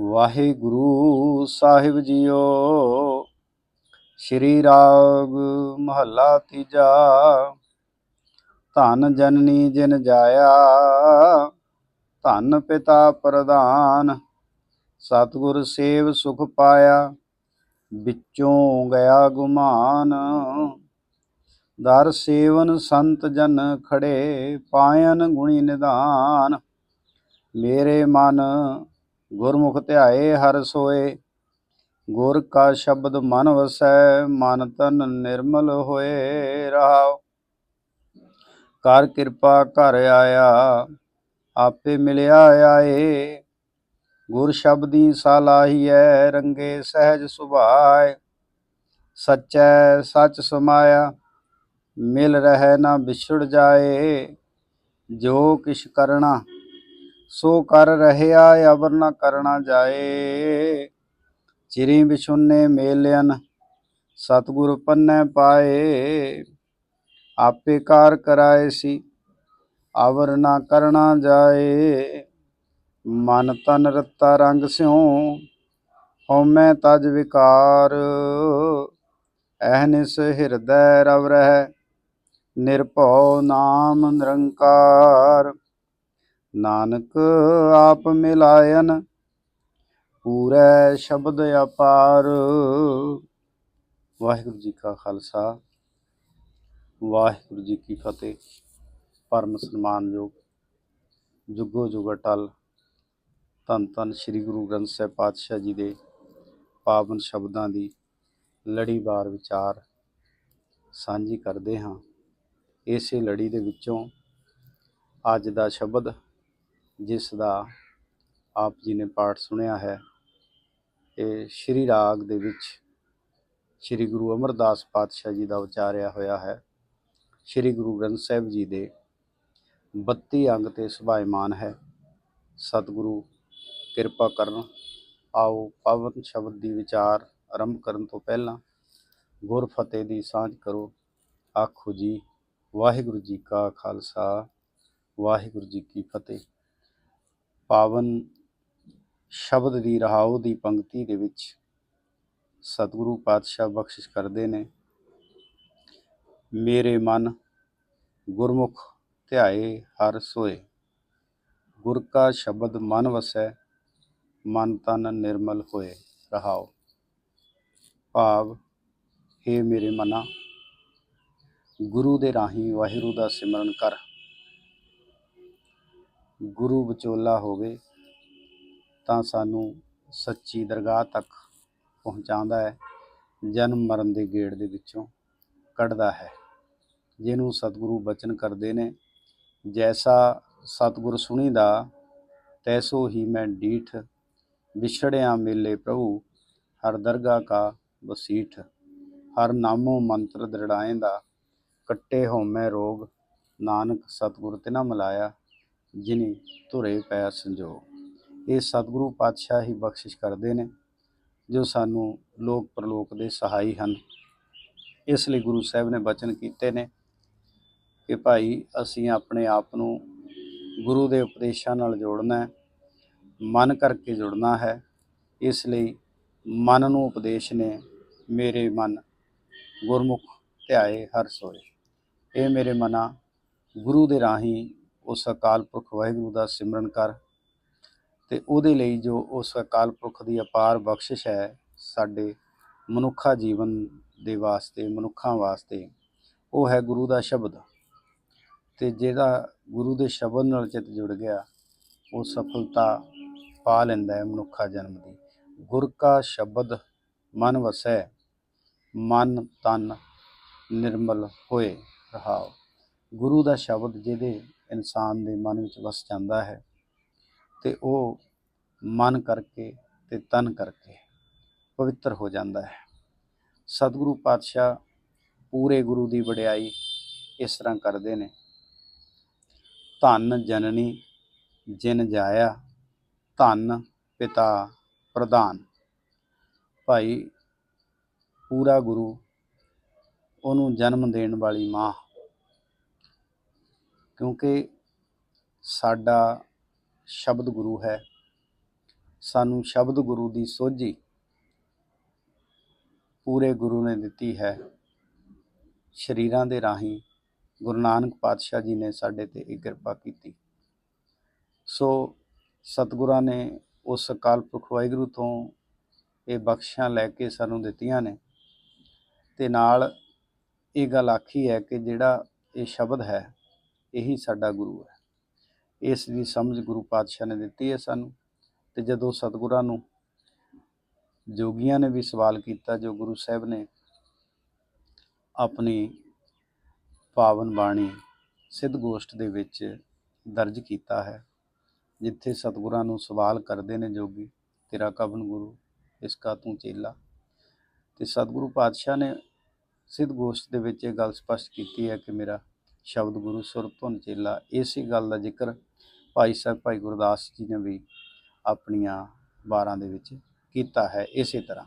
ਵਾਹਿਗੁਰੂ ਸਾਹਿਬ JIO. ਸ਼੍ਰੀ ਰਾਗ ਮਹੱਲਾ ਤੀਜਾ। ਧਨ ਜਨਨੀ ਜਿਨ ਜਾਇਆ, ਧਨ ਪਿਤਾ ਪ੍ਰਧਾਨ। ਸਤਿਗੁਰ ਸੇਵ ਸੁਖ ਪਾਇਆ, ਵਿੱਚੋਂ ਗਿਆ ਗੁਮਾਨ। ਦਰ ਸੇਵਨ ਸੰਤ ਜਨ ਖੜੇ, ਪਾਇਨ ਗੁਣੀ ਨਿਧਾਨ ਮੇਰੇ ਮਨ ਗੁਰਮੁਖ ਧਿਆਏ ਹਰ ਸੋਏ, ਗੁਰ ਕਾ ਸ਼ਬਦ ਮਨ ਵਸੈ, ਮਨ ਤਨ ਨਿਰਮਲ ਹੋਏ ਰਹਾਉ। ਕਰ ਕਿਰਪਾ ਘਰ ਆਇਆ, ਆਪੇ ਮਿਲਿਆ ਆਏ। ਗੁਰ ਸ਼ਬਦੀ ਸਾਲਾਹੀਐ ਰੰਗੇ ਸਹਿਜ ਸੁਭਾਏ। ਸਚੈ ਸਚ ਸਮਾਇਆ, ਮਿਲ ਰਹਿ ਨਾ ਵਿਛੜ ਜਾਏ। ਜੋ ਕਿਛ ਕਰਣਾ ਸੋ ਕਰ ਰਹਿਆ ਅਵਰ ਨਾ ਕਰਨਾ ਜਾਏ। ਚਿਰੀ ਵਿਛੁੰਨੇ ਮੇਲਿਆਨ ਸਤਿਗੁਰ ਪੰਨੈ ਪਾਏ। ਆਪੇ ਕਾਰ ਕਰਾਏ ਸੀ, ਅਵਰ ਨਾ ਕਰਨਾ ਜਾਏ। ਮਨ ਤਨ ਰਤਾ ਰੰਗ ਸਿਉ ਹਉਮੈ ਤਜ ਵਿਕਾਰ। ਅਹਨਿਸ ਹਿਰਦੈ ਰਵ ਰਹਿ, ਨਿਰਭਉ ਨਾਮ ਨਿਰੰਕਾਰ। ਨਾਨਕ ਆਪ ਮਿਲਾਇਨ, ਪੂਰੈ ਸ਼ਬਦ ਅਪਾਰ। ਵਾਹਿਗੁਰੂ ਜੀ ਕਾ ਖਾਲਸਾ, ਵਾਹਿਗੁਰੂ ਜੀ ਕੀ ਫਤਿਹ। ਪਰਮ ਸਨਮਾਨਯੋਗ ਜੁਗੋ ਜੁਗ ਅਟਲ, ਧੰਨ ਧੰਨ ਸ੍ਰੀ ਗੁਰੂ ਗ੍ਰੰਥ ਸਾਹਿਬ ਪਾਤਸ਼ਾਹ ਜੀ ਦੇ ਪਾਵਨ ਸ਼ਬਦਾਂ ਦੀ ਲੜੀਵਾਰ ਵਿਚਾਰ ਸਾਂਝੀ ਕਰਦੇ ਹਾਂ। ਇਸੇ ਲੜੀ ਦੇ ਵਿੱਚੋਂ ਅੱਜ ਦਾ ਸ਼ਬਦ ਜਿਸ ਦਾ ਆਪ ਜੀ ਨੇ ਪਾਠ ਸੁਣਿਆ ਹੈ, ਇਹ ਸ਼੍ਰੀ ਰਾਗ ਦੇ ਵਿੱਚ ਸ਼੍ਰੀ ਗੁਰੂ ਅਮਰਦਾਸ ਪਾਤਸ਼ਾਹ ਜੀ ਦਾ ਉਚਾਰਿਆ ਹੋਇਆ ਹੈ। ਸ਼੍ਰੀ ਗੁਰੂ ਗ੍ਰੰਥ ਸਾਹਿਬ ਜੀ ਦੇ 32 ਅੰਗ ਤੇ ਸੁਭਾਇਮਾਨ ਹੈ। ਸਤਿਗੁਰੂ, ਕਿਰਪਾ ਕਰਨ, ਆਓ ਪਾਵਨ ਸ਼ਬਦ ਦੀ ਵਿਚਾਰ ਆਰੰਭ ਕਰਨ ਤੋਂ ਪਹਿਲਾਂ ਗੁਰ ਫਤਿਹ ਦੀ ਸਾਂਝ ਕਰੋ। ਆਖੋ ਜੀ, ਵਾਹਿਗੁਰੂ ਜੀ ਕਾ ਖਾਲਸਾ, ਵਾਹਿਗੁਰੂ ਜੀ ਕੀ ਫਤਿਹ। ਪਾਵਨ ਸ਼ਬਦ ਦੀ ਰਹਾਉ ਦੀ ਪੰਕਤੀ ਦੇ ਵਿੱਚ ਸਤਿਗੁਰੂ ਪਾਤਸ਼ਾਹ ਬਖਸ਼ਿਸ਼ ਕਰਦੇ ਨੇ। ਮੇਰੇ ਮਨ ਗੁਰਮੁਖ ਧਿਆਏ ਹਰ ਸੋਏ। ਗੁਰ ਕਾ ਸ਼ਬਦ ਮਨ ਵਸੈ, ਮਨ ਤਨ ਨਿਰਮਲ ਹੋਏ ਰਹਾਓ ਭਾਵ हे ਮੇਰੇ ਮਨਾ, ਗੁਰੂ ਦੇ ਰਾਹੀਂ ਵਾਹਿਗੁਰੂ ਦਾ ਸਿਮਰਨ ਕਰ। ਗੁਰੂ ਵਿਚੋਲਾ ਹੋਵੇ ਤਾਂ ਸਾਨੂੰ ਸੱਚੀ ਦਰਗਾਹ ਤੱਕ ਪਹੁੰਚਾਉਂਦਾ ਹੈ, ਜਨਮ ਮਰਨ ਦੇ ਗੇੜ ਦੇ ਵਿੱਚੋਂ ਕੱਢਦਾ ਹੈ। ਜਿਹਨੂੰ ਸਤਿਗੁਰੂ ਬਚਨ ਕਰਦੇ ਨੇ, ਜੈਸਾ ਸਤਿਗੁਰ ਸੁਣੀਦਾ, ਤੈਸੋ ਹੀ ਮੈਂ ਡੀਠ, ਵਿਛੜਿਆ ਮੇਲੇ ਪ੍ਰਭੂ, ਹਰ ਦਰਗਾਹ ਕਾ ਵਸੀਠ। ਹਰ ਨਾਮੋ ਮੰਤਰ ਦ੍ਰਿੜਾਏ ਦਾ ਕੱਟੇ ਹਉਮੈ ਰੋਗ, ਨਾਨਕ ਸਤਿਗੁਰ ਤਿਨਾ ਮਿਲਾਇਆ। ਜਿਨੀ ਧੁਰੇ ਪੈ ਸੰਜੋਗ ਇਹ ਸਤਿਗੁਰੂ ਪਾਤਸ਼ਾਹ ਹੀ ਬਖਸ਼ਿਸ਼ ਕਰਦੇ ਨੇ, ਜੋ ਸਾਨੂੰ ਲੋਕ ਪਰਲੋਕ ਦੇ ਸਹਾਈ ਹਨ। ਇਸ ਲਈ ਗੁਰੂ ਸਾਹਿਬ ਨੇ ਬਚਨ ਕੀਤੇ ਨੇ ਕਿ ਭਾਈ, ਅਸੀਂ ਆਪਣੇ ਆਪ ਨੂੰ ਗੁਰੂ ਦੇ ਉਪਦੇਸ਼ਾਂ ਨਾਲ ਜੋੜਨਾ ਹੈ, ਮਨ ਕਰਕੇ ਜੁੜਨਾ ਹੈ। ਇਸ ਲਈ ਮਨ ਨੂੰ ਉਪਦੇਸ਼ ਨੇ ਮੇਰੇ ਮਨ ਗੁਰਮੁਖ ਧਿਆਏ ਹਰ ਸੋਏ। ਇਹ ਮੇਰੇ ਮਨਾ ਗੁਰੂ ਦੇ ਰਾਹੀਂ ਉਸ ਅਕਾਲ ਪੁਰਖ ਵਾਹਿਗੁਰੂ ਦਾ ਸਿਮਰਨ ਕਰ ਤੇ ਉਹਦੇ ਲਈ ਜੋ ਉਸ ਅਕਾਲ ਪੁਰਖ ਦੀ ਅਪਾਰ ਬਖਸ਼ਿਸ਼ ਹੈ ਸਾਡੇ ਮਨੁੱਖਾ ਜੀਵਨ ਦੇ ਵਾਸਤੇ, ਮਨੁੱਖਾਂ ਵਾਸਤੇ, ਉਹ ਹੈ ਗੁਰੂ ਦਾ ਸ਼ਬਦ ਤੇ ਜਿਹੜਾ ਗੁਰੂ ਦੇ ਸ਼ਬਦ ਨਾਲ ਚਿੱਤ ਜੁੜ ਗਿਆ, ਉਹ ਸਫਲਤਾ ਪਾ ਲੈਂਦਾ ਹੈ ਮਨੁੱਖਾ ਜਨਮ ਦੀ। ਗੁਰ ਕਾ ਸ਼ਬਦ ਮਨ ਵਸੈ, ਮਨ ਤਨ ਨਿਰਮਲ ਹੋਏ ਰਹਾਉ ਗੁਰੂ ਦਾ ਸ਼ਬਦ ਜਿਹਦੇ ਇਨਸਾਨ ਦੇ ਮਨ ਵਿੱਚ ਵਸ ਜਾਂਦਾ ਹੈ ਤੇ ਉਹ ਮਨ ਕਰਕੇ ਤੇ ਤਨ ਕਰਕੇ ਪਵਿੱਤਰ ਹੋ ਜਾਂਦਾ ਹੈ। ਸਤਿਗੁਰੂ ਪਾਤਸ਼ਾਹ ਪੂਰੇ ਗੁਰੂ ਦੀ ਵਡਿਆਈ ਇਸ ਤਰ੍ਹਾਂ ਕਰਦੇ ਨੇ। ਧੰਨ ਜਨਨੀ ਜਿਨ ਜਾਇਆ, ਧੰਨ ਪਿਤਾ ਪ੍ਰਧਾਨ। ਭਾਈ ਪੂਰਾ ਗੁਰੂ, ਉਹਨੂੰ ਜਨਮ ਦੇਣ ਵਾਲੀ ਮਾਂ ਕਿਉਂਕਿ ਸਾਡਾ ਸ਼ਬਦ ਗੁਰੂ ਹੈ। ਸਾਨੂੰ ਸ਼ਬਦ ਗੁਰੂ ਦੀ ਸੋਝੀ ਪੂਰੇ ਗੁਰੂ ਨੇ ਦਿੱਤੀ ਹੈ। ਸ਼ਰੀਰਾਂ ਦੇ ਰਾਹੀਂ ਗੁਰੂ ਨਾਨਕ ਪਾਤਸ਼ਾਹ ਜੀ ਨੇ ਸਾਡੇ ਤੇ ਇਹ ਕਿਰਪਾ ਕੀਤੀ। ਸੋ ਸਤਿਗੁਰਾਂ ਨੇ ਉਸ ਅਕਾਲ ਪੁਰਖ ਵਾਹਿਗੁਰੂ ਤੋਂ ਇਹ ਬਖਸ਼ਾਂ ਲੈ ਕੇ ਸਾਨੂੰ ਦਿੱਤੀਆਂ ਨੇ। ਤੇ ਨਾਲ ਇਹ ਗੱਲ ਆਖੀ ਹੈ ਕਿ ਜਿਹੜਾ ਇਹ ਸ਼ਬਦ ਹੈ ਇਹੀ ਸਾਡਾ ਗੁਰੂ ਹੈ। ਇਸ ਦੀ ਸਮਝ ਗੁਰੂ ਪਾਤਸ਼ਾਹ ਨੇ ਦਿੱਤੀ ਹੈ ਸਾਨੂੰ ਤੇ ਜਦੋਂ ਸਤਿਗੁਰਾਂ ਨੂੰ ਜੋਗੀਆਂ ਨੇ ਵੀ ਸਵਾਲ ਕੀਤਾ, ਜੋ ਗੁਰੂ ਸਾਹਿਬ ਨੇ ਆਪਣੀ ਪਾਵਨ ਬਾਣੀ ਸਿੱਧ ਗੋਸ਼ਟ ਦੇ ਵਿੱਚ ਦਰਜ ਕੀਤਾ ਹੈ, ਜਿੱਥੇ ਸਤਿਗੁਰਾਂ ਨੂੰ ਸਵਾਲ ਕਰਦੇ ਨੇ ਜੋਗੀ, ਤੇਰਾ ਕਵਨ ਗੁਰੂ, ਇਸ ਕਾ ਤੂੰ ਚੇਲਾ। ਤੇ ਸਤਿਗੁਰੂ ਪਾਤਸ਼ਾਹ ਨੇ ਸਿੱਧ ਗੋਸ਼ਟ ਦੇ ਵਿੱਚ ਇਹ ਗੱਲ ਸਪਸ਼ਟ ਕੀਤੀ ਹੈ ਕਿ ਮੇਰਾ ਸ਼ਬਦ ਗੁਰੂ ਸੁਰ ਧੁਨ ਚੇਲਾ ਇਸੇ ਗੱਲ ਦਾ ਜ਼ਿਕਰ ਭਾਈ ਸਾਹਿਬ, ਭਾਈ ਗੁਰਦਾਸ ਜੀ ਨੇ ਵੀ ਆਪਣੀਆਂ ਬਾਰਾਂ ਦੇ ਵਿੱਚ ਕੀਤਾ ਹੈ ਇਸੇ ਤਰ੍ਹਾਂ।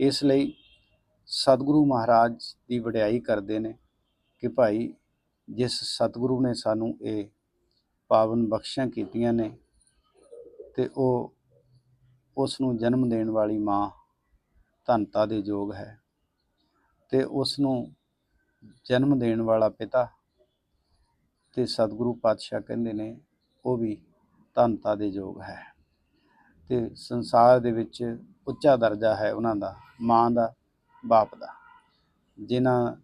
ਇਸ ਲਈ ਸਤਿਗੁਰੂ ਮਹਾਰਾਜ ਦੀ ਵਡਿਆਈ ਕਰਦੇ ਨੇ ਕਿ ਭਾਈ ਜਿਸ ਸਤਿਗੁਰੂ ਨੇ ਸਾਨੂੰ ਇਹ ਪਾਵਨ ਬਖਸ਼ਾਂ ਕੀਤੀਆਂ ਨੇ ਤੇ ਉਹ ਉਸ ਨੂੰ ਜਨਮ ਦੇਣ ਵਾਲੀ ਮਾਂ ਧੰਤਾ ਦੇ ਯੋਗ ਹੈ ਤੇ ਉਸ ਨੂੰ ਜਨਮ ਦੇਣ ਵਾਲਾ ਪਿਤਾ ਤੇ ਸਤਿਗੁਰੂ ਪਾਤਸ਼ਾਹ ਕਹਿੰਦੇ ਨੇ, ਉਹ ਵੀ ਧੰਤਾ ਦੇ ਯੋਗ ਹੈ। ਤੇ ਸੰਸਾਰ ਦੇ ਵਿੱਚ ਉੱਚਾ ਦਰਜਾ ਹੈ ਉਹਨਾਂ ਦਾ, ਮਾਂ ਦਾ, ਬਾਪ ਦਾ। ਜਿਨ੍ਹਾਂ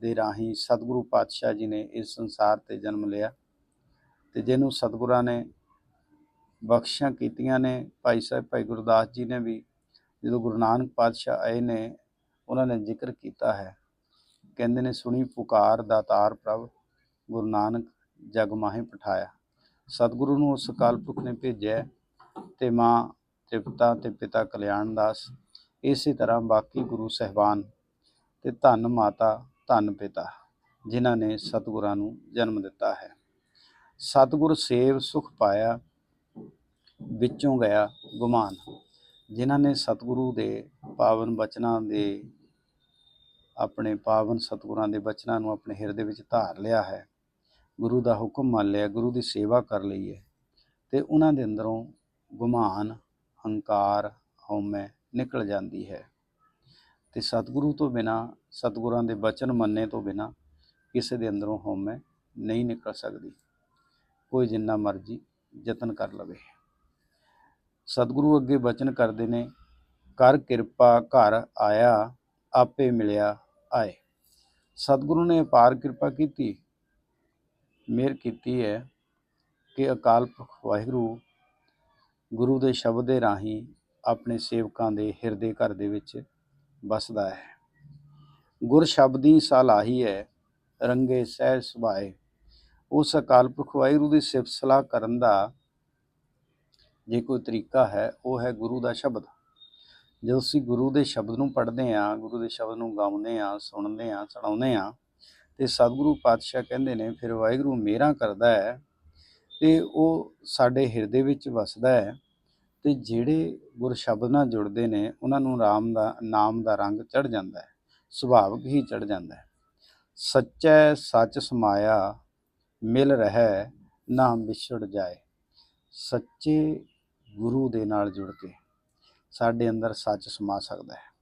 ਦੇ ਰਾਹੀਂ ਸਤਿਗੁਰੂ ਪਾਤਸ਼ਾਹ ਜੀ ਨੇ ਇਸ ਸੰਸਾਰ ਤੇ ਜਨਮ ਲਿਆ ਤੇ ਜਿਹਨੂੰ ਸਤਿਗੁਰਾਂ ਨੇ ਬਖਸ਼ਾਂ ਕੀਤੀਆਂ ਨੇ, ਭਾਈ ਸਾਹਿਬ, ਭਾਈ ਗੁਰਦਾਸ ਜੀ ਨੇ ਵੀ ਜਦੋਂ ਗੁਰੂ ਨਾਨਕ ਪਾਤਸ਼ਾਹ ਆਏ ਨੇ, ਉਹਨਾਂ ਨੇ ਜ਼ਿਕਰ ਕੀਤਾ ਹੈ। ਕਹਿੰਦੇ ਨੇ, ਸੁਣੀ ਪੁਕਾਰ ਦਾਤਾਰ ਪ੍ਰਭ, ਗੁਰੂ ਨਾਨਕ ਜਗ ਮਾਹੇ ਪਠਾਇਆ। ਸਤਿਗੁਰੂ ਨੂੰ ਉਸ ਅਕਾਲ ਪੁਰਖ ਨੇ ਭੇਜਿਆ ਤੇ ਮਾਂ ਤ੍ਰਿਪਤਾ ਤੇ ਪਿਤਾ ਕਲਿਆਣ ਦਾਸ। ਇਸੇ ਤਰ੍ਹਾਂ ਬਾਕੀ ਗੁਰੂ ਸਹਿਬਾਨ ਤੇ ਧੰਨ ਮਾਤਾ, ਧੰਨ ਪਿਤਾ, ਜਿਨ੍ਹਾਂ ਨੇ ਸਤਿਗੁਰਾਂ ਨੂੰ ਜਨਮ ਦਿੱਤਾ ਹੈ। ਸਤਿਗੁਰ ਸੇਵ ਸੁਖ ਪਾਇਆ, ਵਿੱਚੋਂ ਗਿਆ ਗੁਮਾਨ। ਜਿਨ੍ਹਾਂ ਨੇ ਸਤਿਗੁਰੂ ਦੇ ਪਾਵਨ ਬਚਨਾਂ ਦੇ ਆਪਣੇ ਪਾਵਨ ਸਤਿਗੁਰਾਂ ਦੇ ਬਚਨਾਂ ਨੂੰ ਆਪਣੇ ਹਿਰਦੇ ਵਿੱਚ ਧਾਰ ਲਿਆ ਹੈ। ਗੁਰੂ ਦਾ ਹੁਕਮ ਮੰਨ ਲਿਆ, ਗੁਰੂ ਦੀ ਸੇਵਾ ਕਰ ਲਈ ਹੈ ਤੇ ਉਹਨਾਂ ਦੇ ਅੰਦਰੋਂ ਗੁਮਾਨ, ਹੰਕਾਰ, ਹਉਮੈ ਨਿਕਲ ਜਾਂਦੀ ਹੈ। ਤੇ ਸਤਿਗੁਰੂ ਤੋਂ ਬਿਨਾ, ਸਤਿਗੁਰਾਂ ਦੇ ਬਚਨ ਮੰਨੇ ਤੋਂ ਬਿਨਾ ਕਿਸੇ ਦੇ ਅੰਦਰੋਂ ਹਉਮੈ ਨਹੀਂ ਨਿਕਲ ਸਕਦੀ। ਕੋਈ ਜਿੰਨਾ ਮਰਜ਼ੀ ਯਤਨ ਕਰ ਲਵੇ। ਸਤਿਗੁਰੂ ਅੱਗੇ ਬਚਨ ਕਰਦੇ ਨੇ, ਕਰ ਕਿਰਪਾ, ਘਰ ਆਇਆ, ਆਪੇ ਮਿਲਿਆ ਆਏ। ਸਤਿਗੁਰੂ ਨੇ ਅਪਾਰ ਕਿਰਪਾ ਕੀਤੀ, ਮਿਹਰ ਕੀਤੀ ਹੈ ਕਿ ਅਕਾਲ ਪੁਰਖ ਵਾਹਿਗੁਰੂ ਗੁਰੂ ਦੇ ਸ਼ਬਦ ਦੇ ਰਾਹੀਂ ਆਪਣੇ ਸੇਵਕਾਂ ਦੇ ਹਿਰਦੇ ਘਰ ਦੇ ਵਿੱਚ ਵਸਦਾ ਹੈ। ਗੁਰ ਸ਼ਬਦੀ ਸਲਾਹੀ ਹੈ, ਰੰਗੇ ਸਹਿ ਸੁਭਾਏ। ਉਸ ਅਕਾਲ ਪੁਰਖ ਵਾਹਿਗੁਰੂ ਦੀ ਸਿਫਤ ਸਲਾਹ ਕਰਨ ਦਾ ਜੇ ਕੋਈ ਤਰੀਕਾ ਹੈ, ਉਹ ਹੈ ਗੁਰੂ ਦਾ ਸ਼ਬਦ। ਜਦੋਂ ਅਸੀਂ ਗੁਰੂ ਦੇ ਸ਼ਬਦ ਨੂੰ ਪੜ੍ਹਦੇ ਹਾਂ, ਗੁਰੂ ਦੇ ਸ਼ਬਦ ਨੂੰ ਗਾਉਂਦੇ ਹਾਂ, ਸੁਣਦੇ ਹਾਂ ਸੁਣਾਉਂਦੇ ਹਾਂ, ਤੇ ਸਤਿਗੁਰੂ ਪਾਤਸ਼ਾਹ ਕਹਿੰਦੇ ਨੇ, ਫਿਰ ਵਾਹਿਗੁਰੂ ਮੇਰਾ ਕਰਦਾ ਹੈ ਤੇ ਉਹ ਸਾਡੇ ਹਿਰਦੇ ਵਿੱਚ ਵਸਦਾ ਹੈ ਤੇ ਜਿਹੜੇ ਗੁਰ ਸ਼ਬਦ ਨਾਲ ਜੁੜਦੇ ਨੇ, ਉਹਨਾਂ ਨੂੰ ਰਾਮ ਦਾ, ਨਾਮ ਦਾ ਰੰਗ ਚੜ ਜਾਂਦਾ ਹੈ, ਸੁਭਾਵਿਕ ਹੀ ਚੜ ਜਾਂਦਾ ਹੈ। ਸੱਚੈ ਸੱਚ ਸਮਾਇਆ, ਮਿਲ ਰਹਿ, ਨਾ ਵਿਛੜ ਜਾਏ, ਸੱਚੇ ਗੁਰੂ ਦੇ ਨਾਲ ਜੁੜ ਕੇ। ਸਾਡੇ ਅੰਦਰ ਸੱਚ ਸਮਾ ਸਕਦਾ ਹੈ।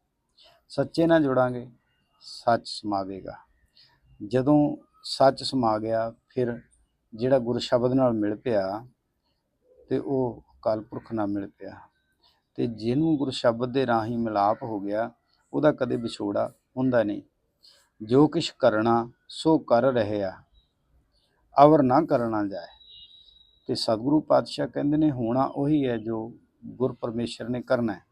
ਸੱਚੇ ਨਾਲ ਜੁੜਾਂਗੇ, ਸੱਚ ਸਮਾਵੇਗਾ। ਜਦੋਂ ਸੱਚ ਸਮਾ ਗਿਆ, ਫਿਰ ਜਿਹੜਾ ਗੁਰ ਸ਼ਬਦ ਨਾਲ ਮਿਲ ਪਿਆ, ਤੇ ਉਹ ਅਕਾਲ ਪੁਰਖ ਨਾਲ ਮਿਲ ਪਿਆ। ਤੇ ਜਿਹਨੂੰ ਗੁਰ ਸ਼ਬਦ ਦੇ ਰਾਹੀਂ ਮਿਲਾਪ ਹੋ ਗਿਆ, ਉਹਦਾ ਕਦੇ ਵਿਛੋੜਾ ਹੁੰਦਾ ਨਹੀਂ। ਜੋ ਕਿਛ ਕਰਨਾ, ਸੋ ਕਰ ਰਹਿਆ। ਅਵਰ ਨਾ ਕਰਨਾ ਜਾਏ। ਤੇ ਸਤਿਗੁਰੂ ਪਾਤਸ਼ਾਹ ਕਹਿੰਦੇ ਨੇ, ਹੋਣਾ ਉਹੀ ਹੈ ਜੋ ਗੁਰ ਪਰਮੇਸ਼ਰ ਨੇ ਕਰਨਾ ਹੈ।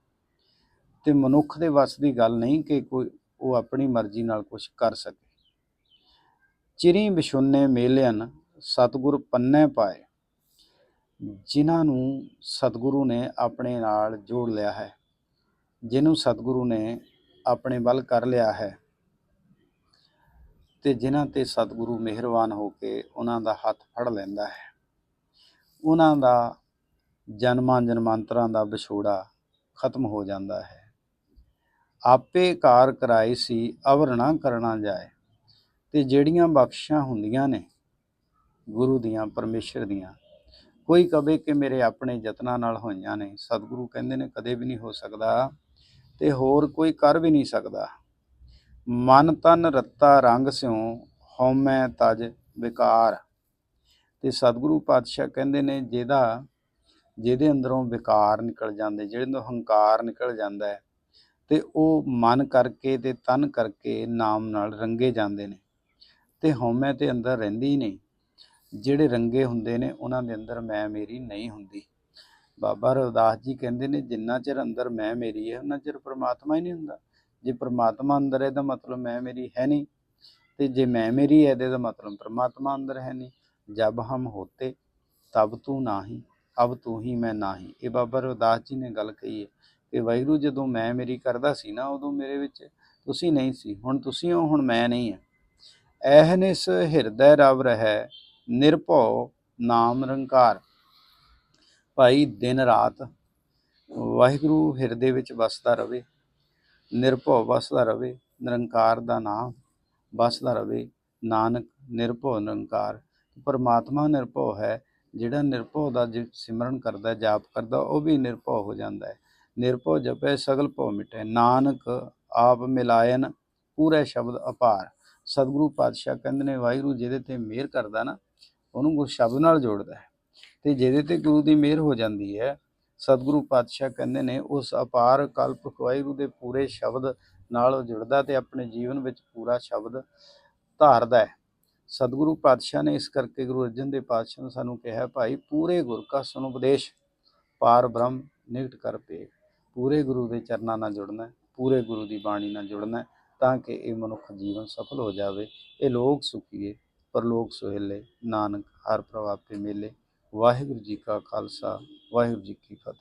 ਤੇ ਮਨੁੱਖ ਦੇ ਵੱਸ ਦੀ ਗੱਲ ਨਹੀਂ ਕਿ ਕੋਈ ਉਹ ਆਪਣੀ ਮਰਜ਼ੀ ਨਾਲ ਕੁਝ ਕਰ ਸਕੇ। ਚਿਰੀ ਵਿਸ਼ੁੰਨੇ ਮੇਲਿਆਨ ਸਤਿਗੁਰ ਪੰਨੇ ਪਾਏ, ਜਿਨ੍ਹਾਂ ਨੂੰ ਸਤਿਗੁਰੂ ਨੇ ਆਪਣੇ ਨਾਲ ਜੋੜ ਲਿਆ ਹੈ, ਜਿਹਨੂੰ ਸਤਿਗੁਰੂ ਨੇ ਆਪਣੇ ਵੱਲ ਕਰ ਲਿਆ ਹੈ ਤੇ ਜਿਨ੍ਹਾਂ ਤੇ ਸਤਿਗੁਰੂ ਮਿਹਰਬਾਨ ਹੋ ਕੇ ਉਹਨਾਂ ਦਾ ਹੱਥ ਫੜ ਲੈਂਦਾ ਹੈ। ਉਹਨਾਂ ਦਾ ਜਨਮਾਂ ਜਨਮਾਂਤਰਾਂ ਦਾ ਵਿਛੋੜਾ ਖਤਮ ਹੋ ਜਾਂਦਾ ਹੈ। ਆਪੇ ਕਾਰ ਕਰਾਈ ਸੀ, ਅਵਰਣਾ ਕਰਨਾ ਜਾਏ। ਤੇ ਜਿਹੜੀਆਂ ਬਖਸ਼ਾਂ ਹੁੰਦੀਆਂ ਨੇ ਗੁਰੂ ਦੀਆਂ, ਪਰਮੇਸ਼ਰ ਦੀਆਂ, ਕੋਈ ਕਵੇ ਕਿ ਮੇਰੇ ਆਪਣੇ ਯਤਨਾਂ ਨਾਲ ਹੋਈਆਂ ਨੇ। ਸਤਿਗੁਰੂ ਕਹਿੰਦੇ ਨੇ, ਕਦੇ ਵੀ ਨਹੀਂ ਹੋ ਸਕਦਾ ਤੇ ਹੋਰ ਕੋਈ ਕਰ ਵੀ ਨਹੀਂ ਸਕਦਾ। ਮਨ ਤਨ ਰੱਤਾ ਰੰਗ ਸਿਉ ਹਉਮੈ ਤਜ ਵਿਕਾਰ। ਤੇ ਸਤਿਗੁਰੂ ਪਾਤਸ਼ਾਹ ਕਹਿੰਦੇ ਨੇ, ਜਿਹਦਾ, ਜਿਹਦੇ ਅੰਦਰੋਂ ਵਿਕਾਰ ਨਿਕਲ ਜਾਂਦੇ ਜਿਹੜੇ ਅੰਦਰੋਂ ਹੰਕਾਰ ਨਿਕਲ ਜਾਂਦਾ ਹੈ ਤੇ ਉਹ ਮਨ ਕਰਕੇ ਤੇ ਤਨ ਕਰਕੇ ਨਾਮ ਨਾਲ ਰੰਗੇ ਜਾਂਦੇ ਨੇ। ਤੇ ਹਉਮੈ ਤੇ ਅੰਦਰ ਰਹਿੰਦੀ ਹੀ ਨਹੀਂ। ਜਿਹੜੇ ਰੰਗੇ ਹੁੰਦੇ ਨੇ, ਉਹਨਾਂ ਦੇ ਅੰਦਰ ਮੈਂ ਮੇਰੀ ਨਹੀਂ ਹੁੰਦੀ। ਬਾਬਾ ਰਵਿਦਾਸ ਜੀ ਕਹਿੰਦੇ ਨੇ, ਜਿੰਨਾ ਚਿਰ ਅੰਦਰ ਮੈਂ ਮੇਰੀ ਹੈ ਉਹਨਾਂ ਚਿਰ ਪ੍ਰਮਾਤਮਾ ਹੀ ਨਹੀਂ ਹੁੰਦਾ। ਜੇ ਪ੍ਰਮਾਤਮਾ ਅੰਦਰ ਹੈ, ਤਾਂ ਮਤਲਬ ਮੈਂ ਮੇਰੀ ਹੈ ਨਹੀਂ। ਤੇ ਜੇ ਮੈਂ ਮੇਰੀ ਹੈ ਤਾਂ ਮਤਲਬ ਪ੍ਰਮਾਤਮਾ ਅੰਦਰ ਹੈ ਨਹੀਂ। ਜਬ ਹਮ ਹੋਤੇ, ਤਬ ਤੂੰ ਨਾਹੀ, ਅਬ ਤੂੰ ਹੀ ਮੈਂ ਨਾਹੀ। ਇਹ ਬਾਬਾ ਰਵਿਦਾਸ ਜੀ ਨੇ ਗੱਲ ਕਹੀ ਹੈ। ਕਿ ਵਾਹਿਗੁਰੂ ਜਦੋਂ ਮੈਂ ਮੇਰੀ ਕਰਦਾ ਸੀ ਨਾ, ਉਦੋਂ ਮੇਰੇ ਵਿੱਚ ਤੁਸੀਂ ਨਹੀਂ ਸੀ, ਹੁਣ ਤੁਸੀਂ ਹੋ, ਹੁਣ ਮੈਂ ਨਹੀਂ ਹਾਂ। ਐਹਨਿਸ ਹਿਰਦੈ ਰਵ ਰਹਿ, ਨਿਰਭਉ ਨਾਮ ਨਿਰੰਕਾਰ ਭਾਈ ਦਿਨ ਰਾਤ ਵਾਹਿਗੁਰੂ ਹਿਰਦੇ ਵਿੱਚ ਵਸਦਾ ਰਵੇ, ਨਿਰਭਉ ਵਸਦਾ ਰਵੇ, ਨਿਰੰਕਾਰ ਦਾ ਨਾਮ ਵਸਦਾ ਰਵੇ। ਨਾਨਕ ਨਿਰਭਉ ਨਿਰੰਕਾਰ, ਪਰਮਾਤਮਾ ਨਿਰਭਉ ਹੈ, ਜਿਹੜਾ ਨਿਰਭਉ ਦਾ ਜਿ- ਸਿਮਰਨ ਕਰਦਾ, ਜਾਪ ਕਰਦਾ, ਉਹ ਵੀ ਨਿਰਭਉ ਹੋ ਜਾਂਦਾ ਹੈ। ਨਿਰਭਉ ਜਪੈ ਸਗਲ ਭਉ ਮਿਟੈ। ਨਾਨਕ ਆਪ ਮਿਲਾਇਨ ਪੂਰੇ ਸ਼ਬਦ ਅਪਾਰ। ਸਤਿਗੁਰੂ ਪਾਤਸ਼ਾਹ ਕਹਿੰਦੇ ਨੇ, ਵਾਹਿਗੁਰੂ ਜਿਹਦੇ ਤੇ ਮਿਹਰ ਕਰਦਾ ਨਾ, ਉਹਨੂੰ ਗੁਰ ਸ਼ਬਦ ਨਾਲ ਜੋੜਦਾ ਹੈ। ਤੇ ਜਿਹਦੇ ਤੇ ਗੁਰੂ ਦੀ ਮਿਹਰ ਹੋ ਜਾਂਦੀ ਹੈ, ਸਤਿਗੁਰੂ ਪਾਤਸ਼ਾਹ ਕਹਿੰਦੇ ਨੇ, ਉਸ ਅਪਾਰ ਕਲਪ ਵਾਹਿਗੁਰੂ ਦੇ ਪੂਰੇ ਸ਼ਬਦ ਨਾਲ ਉਹ ਜੁੜਦਾ ਤੇ ਆਪਣੇ ਜੀਵਨ ਵਿੱਚ ਪੂਰਾ ਸ਼ਬਦ ਧਾਰਦਾ ਹੈ। ਸਤਿਗੁਰੂ ਪਾਤਸ਼ਾਹ ਨੇ ਇਸ ਕਰਕੇ ਗੁਰੂ ਅਰਜਨ ਦੇਵ ਪਾਤਸ਼ਾਹ ਨੂੰ ਸਾਨੂੰ ਕਿਹਾ, ਭਾਈ, ਪੂਰੇ ਗੁਰ ਕਾ ਸੁਨ ਉਪਦੇਸ਼, ਪਾਰ ਬ੍ਰਹਮ ਨਿਕਟ ਕਰ ਪੇ ਪੂਰੇ ਗੁਰੂ ਦੇ ਚਰਨਾਂ ਨਾਲ ਜੁੜਨਾ ਪੂਰੇ ਗੁਰੂ ਦੀ ਬਾਣੀ ਨਾਲ ਜੁੜਨਾ ਤਾਂ ਕਿ ਇਹ ਮਨੁੱਖ ਜੀਵਨ ਸਫਲ ਹੋ ਜਾਵੇ। ਇਹ ਲੋਕ ਸੁਖੀਏ ਪਰਲੋਕ ਸੁਹੇਲੇ, ਨਾਨਕ, ਹਰ ਪ੍ਰਭਾਤੇ ਮੇਲੇ। ਵਾਹਿਗੁਰੂ ਜੀ ਕਾ ਖਾਲਸਾ, ਵਾਹਿਗੁਰੂ ਜੀ ਕੀ ਫਤਿਹ।